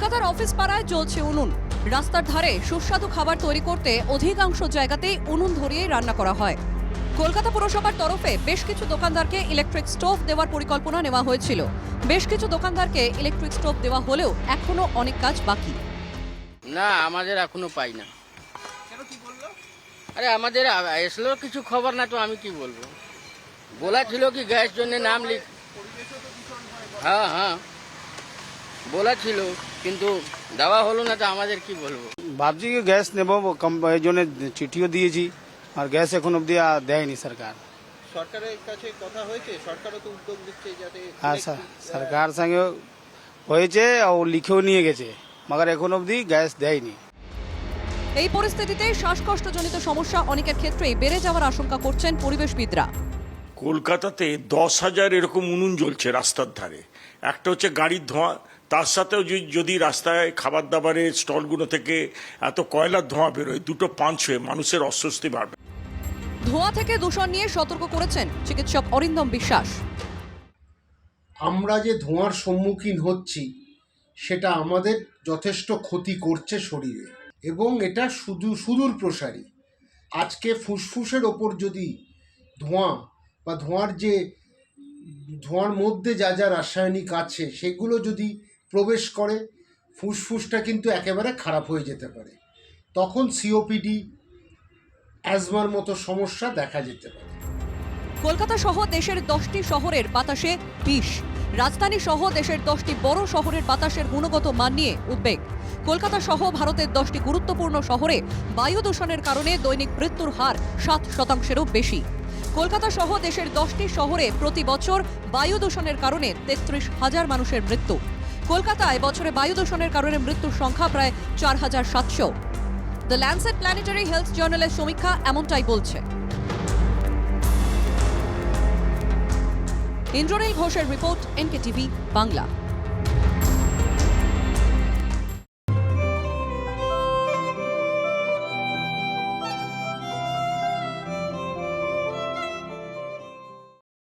কলকাতার অফিস পাড়ায় চলছে উনুন। রাস্তার ধারে সুস্বাদু খাবার তৈরি করতে অধিকাংশ জায়গাতেই উনুন ধরিয়ে রান্না করা হয়। কলকাতা পুরসভার তরফে বেশ কিছু দোকানদারকে ইলেকট্রিক স্টোভ দেওয়ার পরিকল্পনা নেওয়া হয়েছিল। বেশ কিছু দোকানদারকে ইলেকট্রিক স্টোভ দেওয়া হলেও এখনও অনেক কাজ বাকি। না, আমাদের এখনও পাই না। আরে, আমাদের এসলো কিছু খবর না তো আমি কি বলব? বলা ছিল কি গ্যাস জন্য নাম লিখ হ্যাঁ হ্যাঁ। বলা ছিল কিন্তু দেওয়া হলো না তো আমাদের কি বলব? ভাবছি কি গ্যাস নেব এই জন্য চিঠিও দিয়েছি আর গ্যাস এখন অব্দি আর দেয়নি সরকার। সরকারের কাছে কথা হয়েছে? সরকারও তো উদ্যোগ দিচ্ছে যাতে হ্যাঁ স্যার। সরকার সঙ্গে হয়েছে ও লিখেও নিয়ে গেছে মগর এখন অবধি গ্যাস দেয়নি। এই পরিস্থিতিতে শ্বাসকষ্টজনিত সমস্যা অনেকের ক্ষেত্রেই বেড়ে যাওয়ার আশঙ্কা করছেন পরিবেশবিদরা। কলকাতাতে দশ হাজার এরকম উনুন জ্বলছে রাস্তার ধারে। একটা হচ্ছে গাড়ির ধোঁয়া তার সাথেও যদি- যদি রাস্তায় খাবার দাবারের স্টলগুলো থেকে এত কয়লার ধোঁয়া বেরোয় দুটো পাঁচ হয়ে মানুষের অস্বস্তি বাড়বে। ধোঁয়া থেকে দূষণ নিয়ে সতর্ক করেছেন চিকিৎসক অরিন্দম বিশ্বাস। আমরা যে ধোঁয়ার সম্মুখীন হচ্ছি সেটা আমাদের যথেষ্ট ক্ষতি করছে শরীরে। এবং এটা শুধু সুদূর প্রসারী। আজকে ফুসফুসের ওপর যদি ধোঁয়া বা ধোঁয়ার যে ধোঁয়ার মধ্যে যা যা রাসায়নিক আছে সেগুলো যদি প্রবেশ করে, ফুসফুসটা কিন্তু একেবারে খারাপ হয়ে যেতে পারে। তখন সিওপিডি অ্যাজমার মতো সমস্যা দেখা যেতে পারে। কলকাতা সহ দেশের দশটি শহরের বাতাসে বিষ। রাজধানী সহ দেশের দশটি বড় শহরের বাতাসের গুণগত মান নিয়ে উদ্বেগ। কলকাতা সহ ভারতের দশটি গুরুত্বপূর্ণ শহরে বায়ু দূষণের কারণে দৈনিক মৃত্যুর হার সাত শতাংশেরও বেশি। কলকাতা সহ দেশের দশটি শহরে প্রতি বছর বায়ু দূষণের কারণে তেত্রিশ হাজার মানুষের মৃত্যু। কলকাতায় বছরে বায়ু দূষণের কারণে মৃত্যুর সংখ্যা প্রায় চার হাজার সাতশো। দ্য ল্যান্ডসেট প্ল্যানেটারি হেলথ জার্নালের সমীক্ষা এমনটাই বলছে। ইন্দ্রনীল ঘোষের রিপোর্ট এনকে টিভি বাংলা।